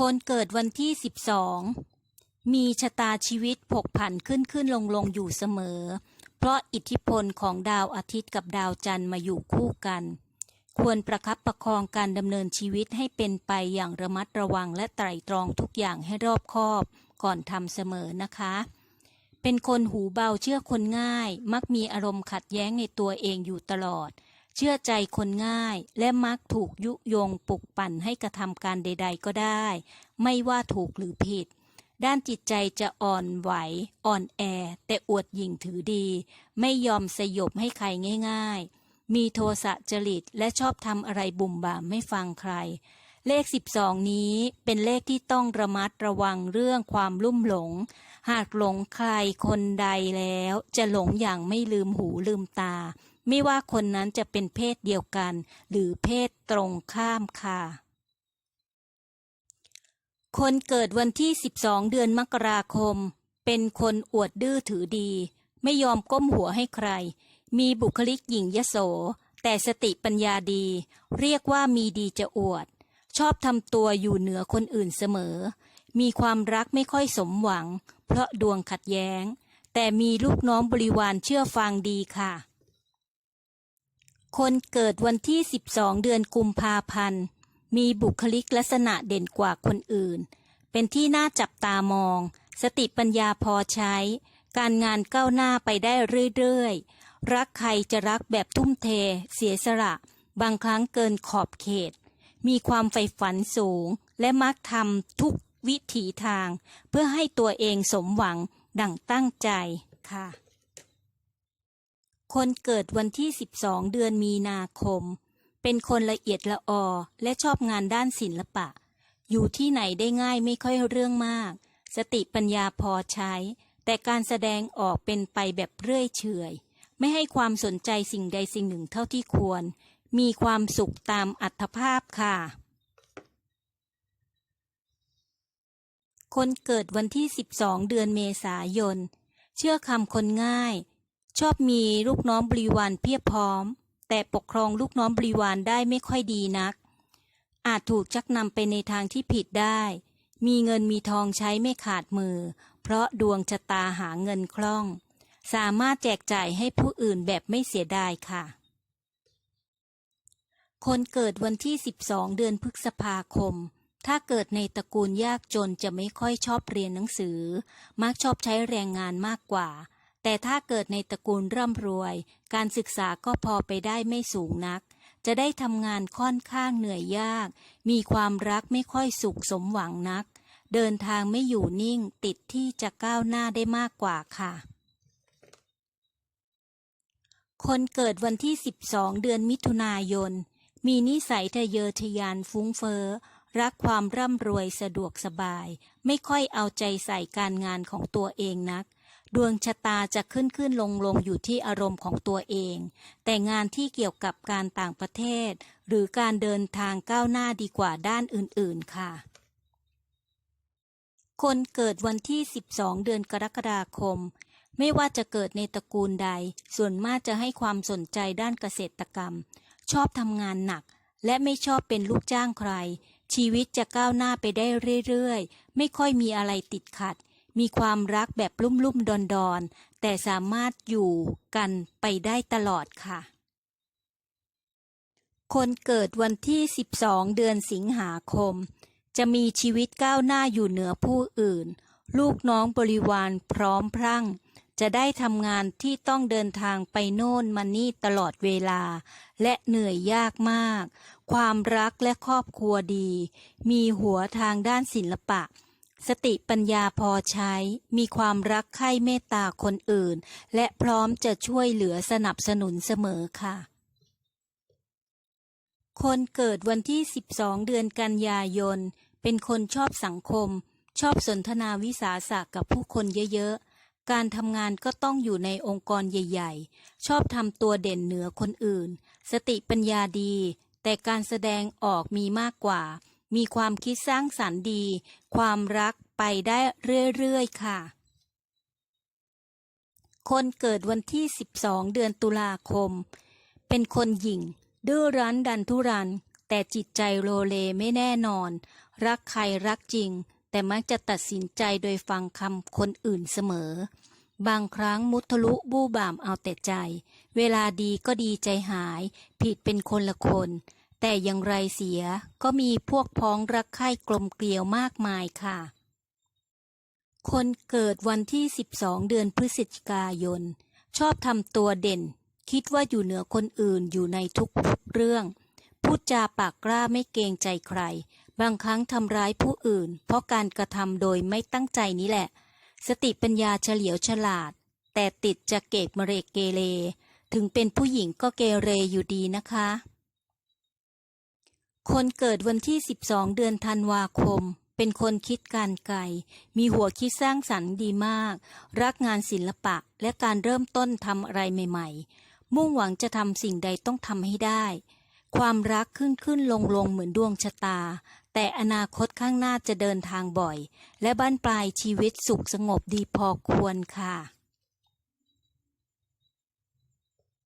คนเกิดวันที่ 12 มีชะตาชีวิตผกผันขึ้นขึ้นลงลงอยู่เสมอ เพราะอิทธิพลของดาวอาทิตย์กับดาวจันทร์มาอยู่คู่กัน ควรประคับประคองการดำเนินชีวิตให้เป็นไปอย่างระมัดระวังและไตร่ตรองทุกอย่างให้รอบคอบก่อนทำเสมอนะคะ เป็นคนหูเบาเชื่อคนง่าย มักมีอารมณ์ขัดแย้งในตัวเองอยู่ตลอด เชื่อใจคนง่ายและมักถูกยุยงปลุกปั่นให้กระทำการใด ๆ ก็ได้ ไม่ว่าถูกหรือผิด ด้านจิตใจจะอ่อนไหว อ่อนแอ แต่อวดหยิ่งถือดี ไม่ยอมสยบให้ใครง่าย ๆ มีโทสะจริตและชอบทำอะไรบุ่มบ่ามไม่ฟังใคร เลข 12 นี้เป็นเลขที่ต้องระมัดระวังเรื่องความลุ่มหลง หากหลงใครคนใดแล้ว จะหลงอย่างไม่ลืมหูลืมตา ไม่ว่าคนนั้นจะเป็นเพศเดียวกัน หรือเพศตรงข้ามค่ะ คนเกิดวันที่ 12 เดือนมกราคม เป็นคนอวดดื้อถือดี ไม่ยอมก้มหัวให้ใคร มีบุคลิกหยิ่งยโส แต่สติปัญญาดี เรียกว่ามีดีจะอวด ชอบทำตัวอยู่เหนือคนอื่นเสมอ มีความรักไม่ค่อยสมหวัง เพราะดวงขัดแย้ง แต่มีลูกน้องบริวารเชื่อฟังดีค่ะ คนเกิดวันที่ 12 เดือนกุมภาพันธ์ มีบุคลิกลักษณะเด่นกว่าคนอื่น เป็นที่น่าจับตามอง สติปัญญาพอใช้ การงานก้าวหน้าไปได้เรื่อยๆ รักใครจะรักแบบทุ่มเท เสียสละ บางครั้งเกินขอบเขต มีความใฝ่ฝันสูง และมักทำทุกวิถีทาง เพื่อให้ตัวเองสมหวังดั่งตั้งใจค่ะ คนเกิดวันที่ 12 เดือนมีนาคม เป็นคนละเอียดละออ และชอบงานด้านศิลปะ อยู่ที่ไหนได้ง่ายไม่ค่อยเรื่องมาก สติปัญญาพอใช้ แต่การแสดงออกเป็นไปแบบเรื่อยเฉยไม่ให้ความสนใจสิ่งใดสิ่งหนึ่งเท่าที่ควร มีความสุขตามอัตภาพค่ะ คนเกิดวันที่ 12 เดือนเมษายน เชื่อคำคนง่าย ชอบมีลูกน้องบริวารเพียบพร้อม แต่ปกครองลูกน้องบริวารได้ไม่ค่อยดีนัก อาจถูกชักนำไปในทางที่ผิดได้ มีเงินมีทองใช้ไม่ขาดมือ เพราะดวงชะตาหาเงินคล่อง สามารถแจกจ่ายให้ผู้อื่นแบบไม่เสียดายค่ะ คนเกิดวันที่ 12 เดือนพฤษภาคมถ้าเกิดในตระกูลยากจนจะไม่ค่อยชอบเรียนหนังสือ มักชอบใช้แรงงานมากกว่า แต่ถ้าเกิดในตระกูลร่ำรวย การศึกษาก็พอไปได้ไม่สูงนัก จะได้ทำงานค่อนข้างเหนื่อยยาก มีความรักไม่ค่อยสุขสมหวังนัก เดินทางไม่อยู่นิ่งติดที่จะก้าวหน้าได้มากกว่าค่ะ คนเกิดวันที่ 12 เดือนมิถุนายน มีนิสัยทะเยอทะยานฟุ้งเฟ้อรักความร่ำรวยสะดวกสบาย ไม่ค่อยเอาใจใส่การงานของตัวเองนัก ดวงชะตาจะขึ้นขึ้นลงลงอยู่ที่อารมณ์ของตัวเอง แต่งานที่เกี่ยวกับการต่างประเทศ หรือการเดินทางก้าวหน้าดีกว่าด้านอื่น ๆ ค่ะ คนเกิดวันที่ 12 เดือนกรกฎาคม ไม่ว่าจะเกิดในตระกูลใด ส่วนมากจะให้ความสนใจด้านเกษตรกรรม ชอบทำงานหนัก และไม่ชอบเป็นลูกจ้างใคร ชีวิตจะก้าวหน้าไปได้เรื่อย ๆ ไม่ค่อยมีอะไรติดขัด มีความรักแบบลุ่มๆดอนๆ แต่สามารถอยู่กันไปได้ตลอดค่ะ คนเกิดวันที่ 12 เดือนสิงหาคม จะมีชีวิตก้าวหน้าอยู่เหนือผู้อื่น ลูกน้องบริวารพร้อมพรั่ง จะได้ทำงานที่ต้องเดินทางไปโน่นมานี่ตลอดเวลา และเหนื่อยยากมาก ความรักและครอบครัวดี มีหัวทางด้านศิลปะ สติปัญญาพอใช้ มีความรักใคร่เมตตาคนอื่น และพร้อมจะช่วยเหลือสนับสนุนเสมอค่ะ คนเกิดวันที่ 12 เดือนกันยายน เป็นคนชอบสังคม ชอบสนทนาวิสาสะกับผู้คนเยอะๆ การทำงานก็ต้องอยู่ในองค์กรใหญ่ๆ ชอบทำตัวเด่นเหนือคนอื่น สติปัญญาดี แต่การแสดงออกมีมากกว่า มีความคิดสร้างสรรค์ดี ความรักไปได้เรื่อยๆค่ะ คนเกิดวันที่ 12 เดือนตุลาคม เป็นคนหยิ่ง ดื้อรั้นดันทุรัน แต่จิตใจโลเลไม่แน่นอน รักใครรักจริง แต่มักจะตัดสินใจโดยฟังคำคนอื่นเสมอ บางครั้งมุทะลุบู้บามเอาแต่ใจ เวลาดีก็ดีใจหาย ผิดเป็นคนละคน แต่อย่างไรเสียก็มีพวกพ้องรักใคร่กลมเกลียวมากมายค่ะ คนเกิดวันที่ 12 เดือนพฤศจิกายน ชอบทำตัวเด่น คิดว่าอยู่เหนือคนอื่นอยู่ในทุกเรื่อง พูดจาปากกล้าไม่เกรงใจใคร บางครั้งทำร้ายผู้อื่น เพราะการกระทำโดยไม่ตั้งใจนี้แหละ สติปัญญาเฉลียวฉลาด แต่ติดจะเกกมเรกเกเร ถึงเป็นผู้หญิงก็เกเรอยู่ดีนะคะ คนเกิดวันที่ 12 เดือนธันวาคม เป็นคนคิดการไกล มีหัวคิดสร้างสรรค์ดีมาก รักงานศิลปะและการเริ่มต้นทำอะไรใหม่ๆ มุ่งหวังจะทำสิ่งใดต้องทำให้ได้ ความรักขึ้นขึ้นลงลงเหมือนดวงชะตา แต่อนาคตข้างหน้าจะเดินทางบ่อย และบ้านปลายชีวิตสุขสงบดีพอควรค่ะ